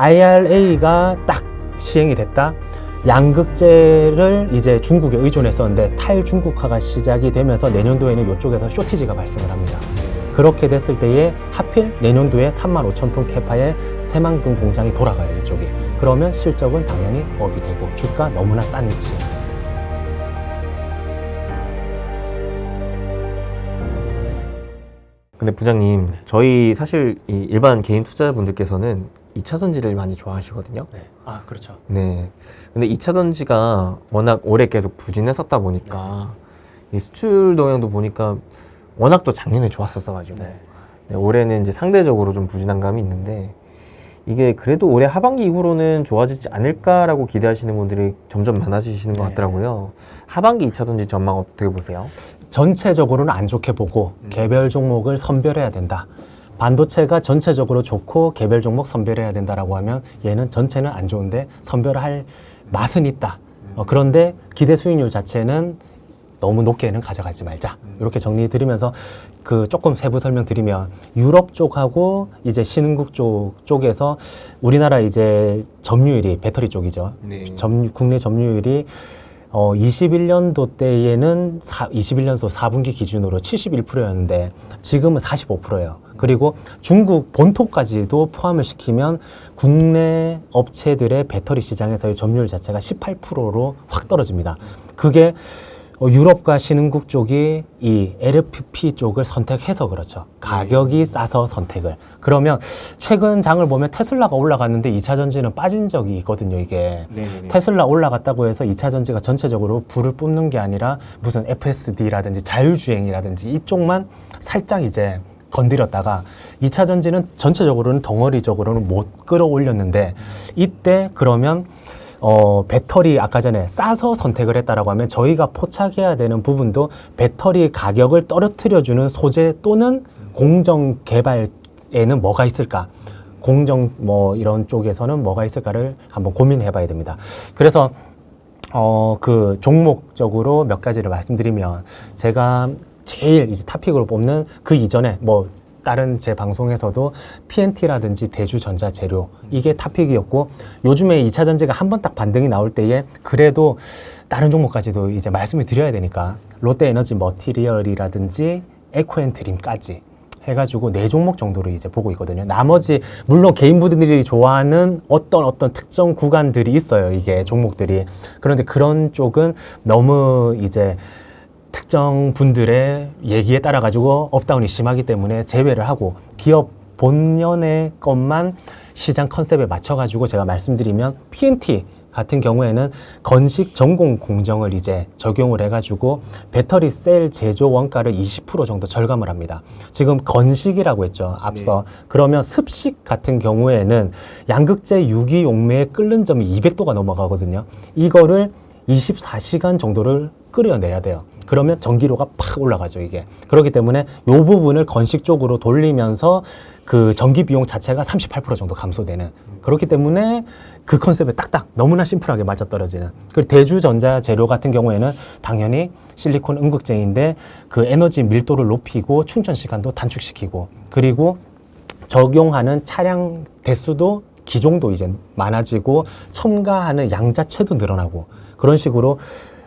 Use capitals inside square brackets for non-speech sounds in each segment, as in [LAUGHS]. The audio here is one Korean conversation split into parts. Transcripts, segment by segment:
IRA가 딱 시행이 됐다. 양극재를 이제 중국에 의존했었는데 탈중국화가 시작이 되면서 내년도에는 이쪽에서 쇼티지가 발생을 합니다. 그렇게 됐을 때에 하필 내년도에 3만 5천 톤 캐파의 새만금 공장이 돌아가요 이쪽에. 그러면 실적은 당연히 업이 되고 주가 너무나 싼 위치. 근데 부장님, 저희 사실 이 일반 개인 투자자분들께서는 2차 전지를 많이 좋아하시거든요. 네. 아 그렇죠. 네. 근데 2차 전지가 워낙 오래 계속 부진했었다 보니까 이 수출 동향도 보니까 워낙 또 작년에 좋았었어 가지고 네. 네, 올해는 이제 상대적으로 좀 부진한 감이 있는데 이게 그래도 올해 하반기 이후로는 좋아지지 않을까라고 기대하시는 분들이 점점 많아지시는 것 네. 같더라고요. 하반기 2차 전지 전망 어떻게 보세요? 전체적으로는 안 좋게 보고 개별 종목을 선별해야 된다. 반도체가 전체적으로 좋고 개별 종목 선별해야 된다라고 하면 얘는 전체는 안 좋은데 선별할 맛은 있다. 어, 그런데 기대 수익률 자체는 너무 높게는 가져가지 말자. 이렇게 정리 드리면서 그 조금 세부 설명 드리면 유럽 쪽하고 이제 신흥국 쪽 쪽에서 우리나라 이제 점유율이 배터리 쪽이죠. 네. 점, 국내 점유율이 어, 21년도 때에는 사, 21년도 4분기 기준으로 71%였는데 지금은 45%예요. 그리고 중국 본토까지도 포함을 시키면 국내 업체들의 배터리 시장에서의 점유율 자체가 18%로 확 떨어집니다. 그게 어, 유럽 과 신흥국 쪽이 이 LFP 쪽을 선택해서 그렇죠. 가격이 싸서 선택을. 그러면 최근 장을 보면 테슬라가 올라갔는데 2차 전지는 빠진 적이 있거든요, 이게. 테슬라 올라갔다고 해서 2차 전지가 전체적으로 불을 뿜는 게 아니라 무슨 FSD라든지 자율주행이라든지 이쪽만 살짝 이제 건드렸다가 2차 전지는 전체적으로는 덩어리적으로는 못 끌어올렸는데 이때 그러면 어, 배터리 아까 전에 싸서 선택을 했다라고 하면 저희가 포착해야 되는 부분도 배터리 가격을 떨어뜨려주는 소재 또는 공정 개발에는 뭐가 있을까? 공정 뭐 이런 쪽에서는 뭐가 있을까를 한번 고민해 봐야 됩니다. 그래서 어, 그 종목적으로 몇 가지를 말씀드리면 제가 제일 이제 타픽으로 뽑는 그 이전에 뭐 다른 제 방송에서도 PNT라든지 대주전자 재료 이게 타픽이었고 요즘에 2차 전지가 한 번 딱 반등이 나올 때에 그래도 다른 종목까지도 이제 말씀을 드려야 되니까 롯데 에너지 머티리얼이라든지 에코앤드림까지 해가지고 네 종목 정도를 이제 보고 있거든요. 나머지 물론 개인분들이 좋아하는 어떤 어떤 특정 구간들이 있어요. 이게 종목들이 그런데 그런 쪽은 너무 이제 특정 분들의 얘기에 따라 가지고 업다운이 심하기 때문에 제외를 하고 기업 본연의 것만 시장 컨셉에 맞춰 가지고 제가 말씀드리면 PNT 같은 경우에는 건식 전공 공정을 이제 적용을 해가지고 배터리 셀 제조 원가를 20% 정도 절감을 합니다. 지금 건식이라고 했죠. 앞서. 그러면 습식 같은 경우에는 양극재 유기용매에 끓는 점이 200도가 넘어가거든요. 이거를 24시간 정도를 끓여내야 돼요. 그러면 전기료가 팍 올라가죠, 이게. 그렇기 때문에 이 부분을 건식 쪽으로 돌리면서 그 전기 비용 자체가 38% 정도 감소되는. 그렇기 때문에 그 컨셉에 딱딱 너무나 심플하게 맞아떨어지는. 그리고 대주전자 재료 같은 경우에는 당연히 실리콘 음극재인데 그 에너지 밀도를 높이고 충전 시간도 단축시키고 그리고 적용하는 차량 대수도 기종도 이제 많아지고 첨가하는 양 자체도 늘어나고 그런 식으로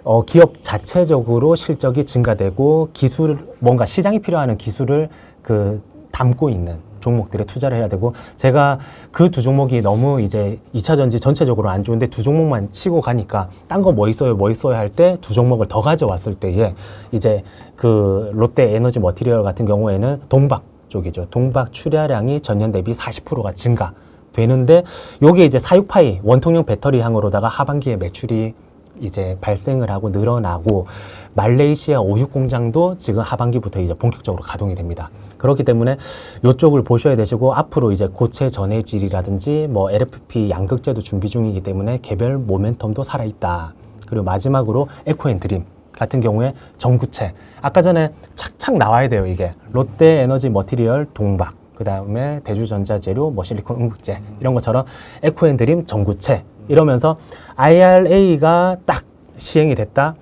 어, 기업 자체적으로 실적이 증가되고 기술 뭔가 시장이 필요하는 기술을 그 담고 있는 종목들에 투자를 해야 되고 제가 그 두 종목이 너무 이제 2차 전지 전체적으로 안 좋은데 두 종목만 치고 가니까 딴 거 뭐 있어요 뭐 있어요 할 때 두 종목을 더 가져왔을 때에 이제 그 롯데 에너지 머티리얼 같은 경우에는 동박 쪽이죠. 동박 출하량이 전년 대비 40%가 증가 되는데 요게 이제 사육파이 원통형 배터리 향으로다가 하반기에 매출이 이제 발생을 하고 늘어나고 말레이시아 오육 공장도 지금 하반기부터 이제 본격적으로 가동이 됩니다. 그렇기 때문에 이쪽을 보셔야 되시고 앞으로 이제 고체 전해질이라든지 뭐 LFP 양극재도 준비 중이기 때문에 개별 모멘텀도 살아 있다. 그리고 마지막으로 에코앤드림 같은 경우에 전구체 아까 전에 착착 나와야 돼요 이게 롯데 에너지 머티리얼 동박 그 다음에 대주전자 재료, 뭐 실리콘 음극재 이런 것처럼 에코앤드림 전구체 이러면서 IRA가 딱 시행이 됐다.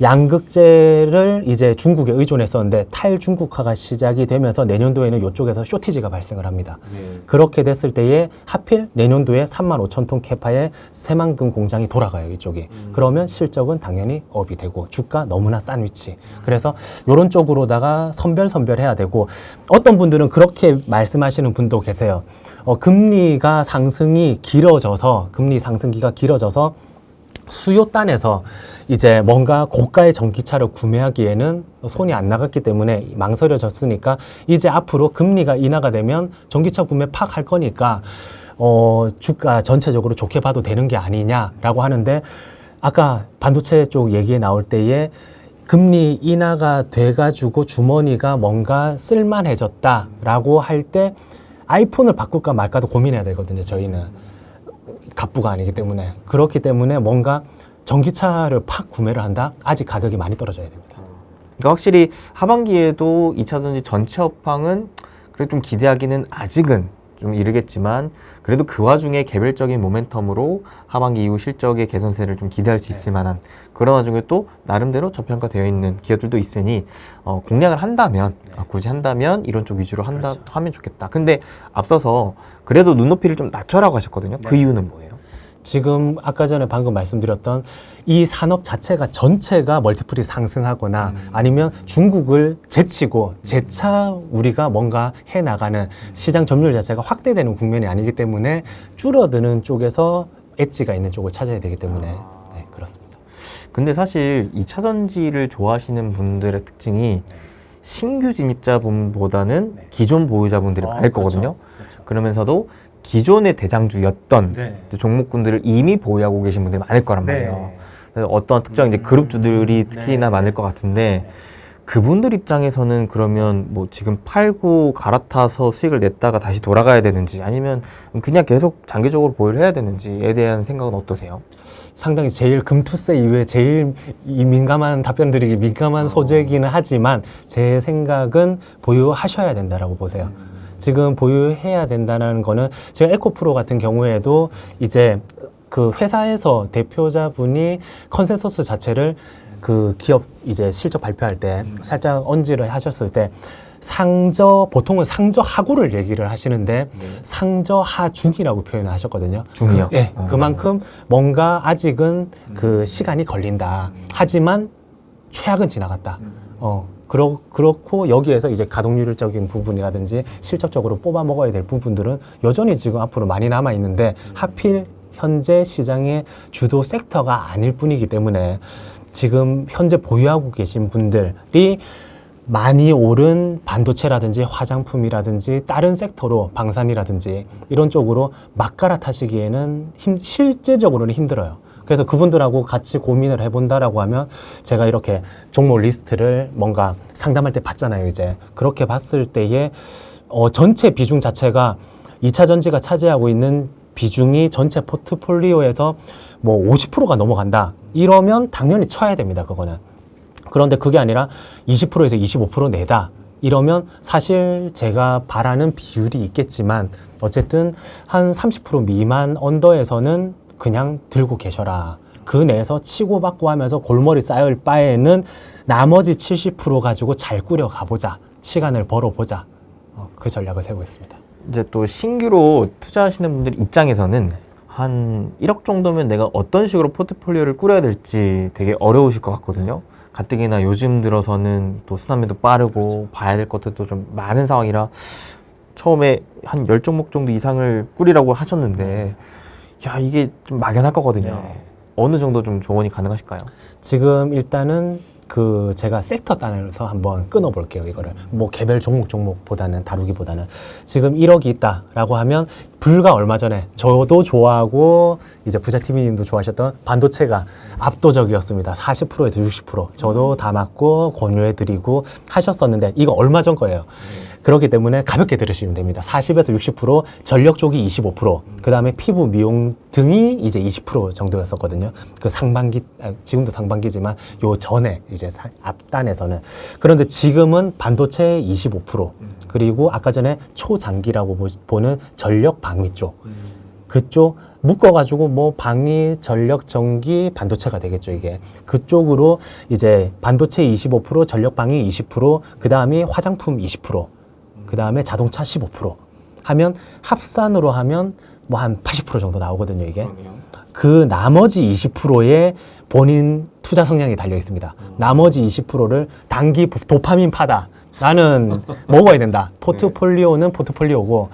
양극재를 이제 중국에 의존했었는데 탈중국화가 시작이 되면서 내년도에는 이쪽에서 쇼티지가 발생을 합니다. 그렇게 됐을 때에 하필 내년도에 3만 5천 톤 캐파의 새만금 공장이 돌아가요 이쪽이. 그러면 실적은 당연히 업이 되고 주가 너무나 싼 위치. 그래서 이런 쪽으로다가 선별 선별해야 되고 어떤 분들은 그렇게 말씀하시는 분도 계세요. 어, 금리가 상승이 길어져서 금리 상승기가 길어져서 수요단에서 이제 뭔가 고가의 전기차를 구매하기에는 손이 안 나갔기 때문에 망설여졌으니까 이제 앞으로 금리가 인하가 되면 전기차 구매 팍 할 거니까 어 주가 전체적으로 좋게 봐도 되는 게 아니냐라고 하는데 아까 반도체 쪽 얘기에 나올 때에 금리 인하가 돼가지고 주머니가 뭔가 쓸만해졌다라고 할 때 아이폰을 바꿀까 말까도 고민해야 되거든요 저희는 갑부가 아니기 때문에 그렇기 때문에 뭔가 전기차를 팍 구매를 한다 아직 가격이 많이 떨어져야 됩니다. 그러니까 확실히 하반기에도 2차 전지 전체 업황은 그래도 좀 기대하기는 아직은 좀 이르겠지만 그래도 그 와중에 개별적인 모멘텀으로 하반기 이후 실적의 개선세를 좀 기대할 수 있을 만한 그런 와중에 또 나름대로 저평가되어 있는 기업들도 있으니 어, 공략을 한다면 아, 굳이 한다면 이런 쪽 위주로 한다 하면 좋겠다. 근데 앞서서 그래도 눈높이를 좀 낮춰라고 하셨거든요. 그 이유는 뭐예요? 지금 아까 전에 방금 말씀드렸던 이 산업 자체가 전체가 멀티플이 상승하거나 아니면 중국을 제치고 재차 우리가 뭔가 해 나가는 시장 점유율 자체가 확대되는 국면이 아니기 때문에 줄어드는 쪽에서 엣지가 있는 쪽을 찾아야 되기 때문에 네, 그렇습니다. 근데 사실 이 차 전지를 좋아하시는 분들의 특징이 신규 진입자분보다는 네. 기존 보유자분들이 어, 많을 그렇죠. 거거든요. 그러면서도 기존의 대장주였던 네. 종목군들을 이미 보유하고 계신 분들이 많을 거란 말이에요. 그래서 어떤 특정 이제 음, 그룹주들이 네. 특히나 많을 것 같은데 그분들 입장에서는 그러면 뭐 지금 팔고 갈아타서 수익을 냈다가 다시 돌아가야 되는지 아니면 그냥 계속 장기적으로 보유를 해야 되는지에 대한 생각은 어떠세요? 상당히 제일 금투세 이후에 제일 이 민감한 답변드리기 민감한 소재이기는 하지만 제 생각은 보유하셔야 된다라고 보세요. 지금 보유해야 된다는 거는 제가 에코프로 같은 경우에도 이제 그 회사에서 대표자분이 컨센서스 자체를 그 기업 이제 실적 발표할 때 살짝 언지를 하셨을 때 상저 보통은 상저 하고를 얘기를 하시는데 상저 하중이라고 표현을 하셨거든요. 중이요? 그, 예, 어. 그만큼 뭔가 아직은 그 시간이 걸린다. 하지만 최악은 지나갔다. 어, 그렇, 그렇고 여기에서 이제 가동률적인 부분이라든지 실적적으로 뽑아 먹어야 될 부분들은 여전히 지금 앞으로 많이 남아 있는데 하필 현재 시장의 주도 섹터가 아닐 뿐이기 때문에 지금 현재 보유하고 계신 분들이 많이 오른 반도체라든지 화장품이라든지 다른 섹터로 방산이라든지 이런 쪽으로 막 갈아타시기에는 힘, 실제적으로는 힘들어요. 그래서 그분들하고 같이 고민을 해본다라고 하면 제가 이렇게 종목 리스트를 뭔가 상담할 때 봤잖아요, 이제. 그렇게 봤을 때에 어, 전체 비중 자체가 2차 전지가 차지하고 있는 비중이 전체 포트폴리오에서 뭐 50%가 넘어간다. 이러면 당연히 쳐야 됩니다, 그거는. 그런데 그게 아니라 20%에서 25% 내다. 이러면 사실 제가 바라는 비율이 있겠지만 어쨌든 한 30% 미만 언더에서는 그냥 들고 계셔라. 그 내에서 치고받고 하면서 골머리 쌓일 바에는 나머지 70% 가지고 잘 꾸려 가보자. 시간을 벌어보자. 어, 그 전략을 세우고 있습니다. 이제 또 신규로 투자하시는 분들 입장에서는 한 1억 정도면 내가 어떤 식으로 포트폴리오를 꾸려야 될지 되게 어려우실 것 같거든요. 가뜩이나 요즘 들어서는 또 순환매도 빠르고 봐야 될 것들도 좀 많은 상황이라 처음에 한 10종목 정도 이상을 꾸리라고 하셨는데 야 이게 좀 막연할 거거든요. 네. 어느 정도 좀 조언이 가능하실까요? 지금 일단은 그 제가 섹터 단에서 한번 끊어볼게요 이거를 뭐 개별 종목 종목보다는 다루기보다는 지금 1억이 있다라고 하면 불과 얼마 전에 저도 좋아하고 이제 부자 TV님도 좋아하셨던 반도체가 압도적이었습니다 40%에서 60% 저도 다 맞고 권유해드리고 하셨었는데 이거 얼마 전 거예요 그렇기 때문에 가볍게 들으시면 됩니다. 40에서 60% 전력 쪽이 25%그 다음에 피부 미용 등이 이제 20% 정도였었거든요. 그 상반기 아, 지금도 상반기지만 요 전에 이제 사- 앞단에서는. 그런데 지금은 반도체 25% 그리고 아까 전에 초장기라고 보- 보는 전력 방위 쪽. 그쪽 묶어가지고 뭐 방위, 전력, 전기, 반도체가 되겠죠 이게. 그쪽으로 이제 반도체 25%, 전력 방위 20%, 그 다음이 화장품 20%, 그 다음에 자동차 15% 하면 합산으로 하면 뭐 한 80% 정도 나오거든요 이게. 그 나머지 20%에 본인 투자 성향이 달려 있습니다. 나머지 20%를 단기 도파민 파다. 나는 [LAUGHS] 먹어야 된다. 포트폴리오는 포트폴리오고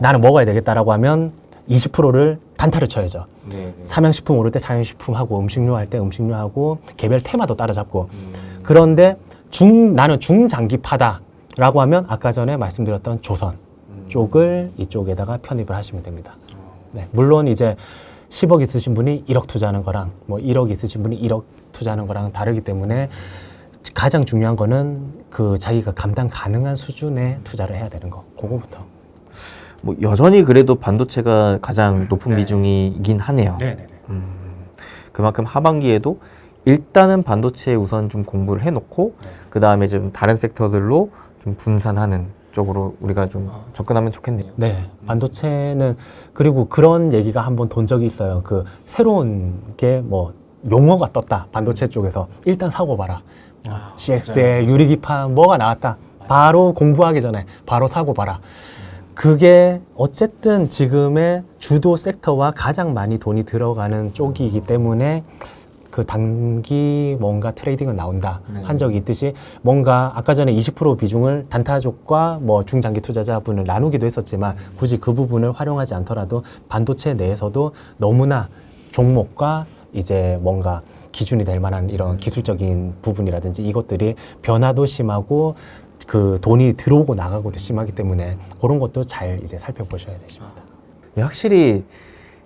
나는 먹어야 되겠다라고 하면 20%를 단타를 쳐야죠. 네. 삼양식품 오를 때 삼양식품 하고 음식료 할 때 음식료 하고 개별 테마도 따라잡고 그런데 중 나는 중장기파다 라고 하면 아까 전에 말씀드렸던 조선 쪽을 이쪽에다가 편입을 하시면 됩니다. 네, 물론 이제 10억 있으신 분이 1억 투자하는 거랑 뭐 1억 있으신 분이 1억 투자하는 거랑 다르기 때문에 가장 중요한 거는 그 자기가 감당 가능한 수준의 투자를 해야 되는 거. 그거부터. 뭐 여전히 그래도 반도체가 가장 높은 비중이긴 하네요. 네, 네. 그만큼 하반기에도 일단은 반도체에 우선 좀 공부를 해놓고 그 다음에 좀 다른 섹터들로 좀 분산하는 쪽으로 우리가 좀 접근하면 좋겠네요. 네, 반도체는 그리고 그런 얘기가 한번 돈 적이 있어요. 그 새로운 게 뭐 용어가 떴다 반도체 쪽에서 일단 사고 봐라. 뭐 CXL 유리기판 뭐가 나왔다. 바로 공부하기 전에 바로 사고 봐라. 그게 어쨌든 지금의 주도 섹터와 가장 많이 돈이 들어가는 쪽이기 때문에 그 단기 뭔가 트레이딩은 나온다 한 적이 있듯이 뭔가 아까 전에 20% 비중을 단타족과 뭐 중장기 투자자분을 나누기도 했었지만 굳이 그 부분을 활용하지 않더라도 반도체 내에서도 너무나 종목과 이제 뭔가 기준이 될 만한 이런 기술적인 부분이라든지 이것들이 변화도 심하고 그 돈이 들어오고 나가고도 심하기 때문에 그런 것도 잘 이제 살펴보셔야 되십니다. 예, 확실히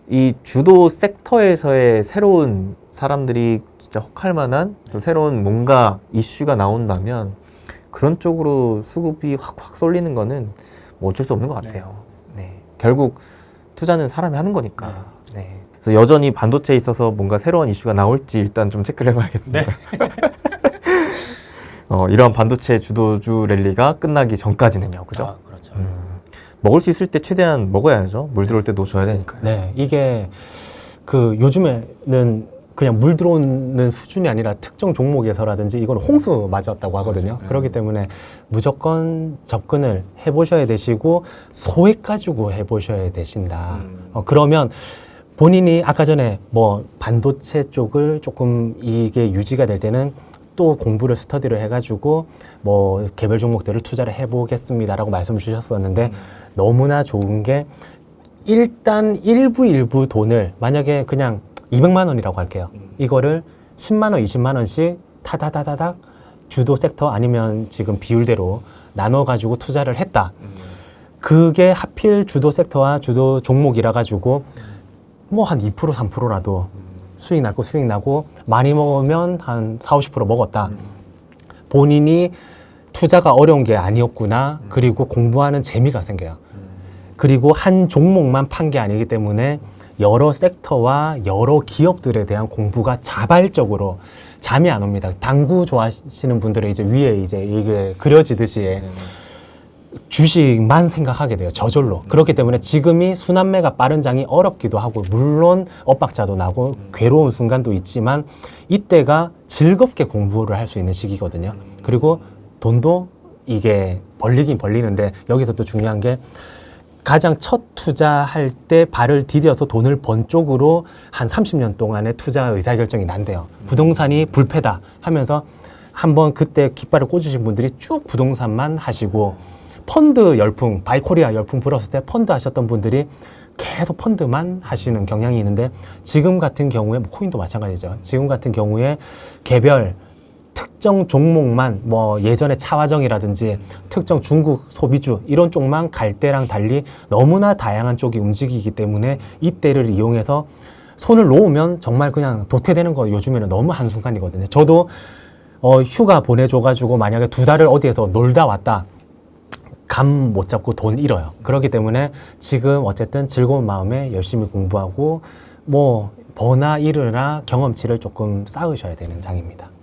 이 주도 섹터에서의 새로운 사람들이 진짜 혹할 만한 좀 새로운 뭔가 이슈가 나온다면 그런 쪽으로 수급이 확확 쏠리는 거는 뭐 어쩔 수 없는 것 같아요. 네. 결국 투자는 사람이 하는 거니까. 네. 그래서 여전히 반도체에 있어서 뭔가 새로운 이슈가 나올지 일단 좀 체크를 해봐야겠습니다. [LAUGHS] 어, 이러한 반도체 주도주 랠리가 끝나기 전까지는요, 그죠? 그렇죠. 음, 먹을 수 있을 때 최대한 먹어야죠. 물 들어올 때 놓쳐야 되니까. 네, 이게 그 요즘에는 그냥 물 들어오는 수준이 아니라 특정 종목에서라든지 이건 홍수 맞았다고 하거든요. 그렇기 때문에 무조건 접근을 해보셔야 되시고 소액 가지고 해보셔야 되신다. 어, 그러면 본인이 아까 전에 뭐 반도체 쪽을 조금 이게 유지가 될 때는 또 공부를 스터디를 해가지고 뭐 개별 종목들을 투자를 해보겠습니다라고 말씀 주셨었는데 너무나 좋은 게 일단 일부 일부 돈을 만약에 그냥 200만 원이라고 할게요. 이거를 10만 원, 20만 원씩 타다다다닥 주도 섹터 아니면 지금 비율대로 나눠 가지고 투자를 했다. 그게 하필 주도 섹터와 주도 종목이라 가지고 뭐 한 2% 3%라도 수익 날거 수익 나고 많이 먹으면 한 4, 50% 먹었다. 본인이 투자가 어려운 게 아니었구나. 그리고 공부하는 재미가 생겨요. 그리고 한 종목만 판 게 아니기 때문에 여러 섹터와 여러 기업들에 대한 공부가 자발적으로 잠이 안 옵니다. 당구 좋아하시는 분들은 이제 위에 이제 이게 그려지듯이 주식만 생각하게 돼요. 저절로. 그렇기 때문에 지금이 순환매가 빠른 장이 어렵기도 하고, 물론 엇박자도 나고, 괴로운 순간도 있지만, 이때가 즐겁게 공부를 할 수 있는 시기거든요. 그리고 돈도 이게 벌리긴 벌리는데, 여기서 또 중요한 게, 가장 첫 투자할 때 발을 디뎌서 돈을 번 쪽으로 한 30년 동안의 투자 의사결정이 난대요. 부동산이 불패다 하면서 한번 그때 깃발을 꽂으신 분들이 쭉 부동산만 하시고 펀드 열풍, 바이코리아 열풍 불었을 때 펀드 하셨던 분들이 계속 펀드만 하시는 경향이 있는데 지금 같은 경우에 뭐 코인도 마찬가지죠. 지금 같은 경우에 개별 특정 종목만 뭐 예전에 차화정이라든지 특정 중국 소비주 이런 쪽만 갈 때랑 달리 너무나 다양한 쪽이 움직이기 때문에 이때를 이용해서 손을 놓으면 정말 그냥 도태되는 거 요즘에는 너무 한순간이거든요. 저도 어, 휴가 보내줘가지고 만약에 두 달을 어디에서 놀다 왔다. 감 못 잡고 돈 잃어요. 그렇기 때문에 지금 어쨌든 즐거운 마음에 열심히 공부하고 뭐 버나 잃으나 경험치를 조금 쌓으셔야 되는 장입니다.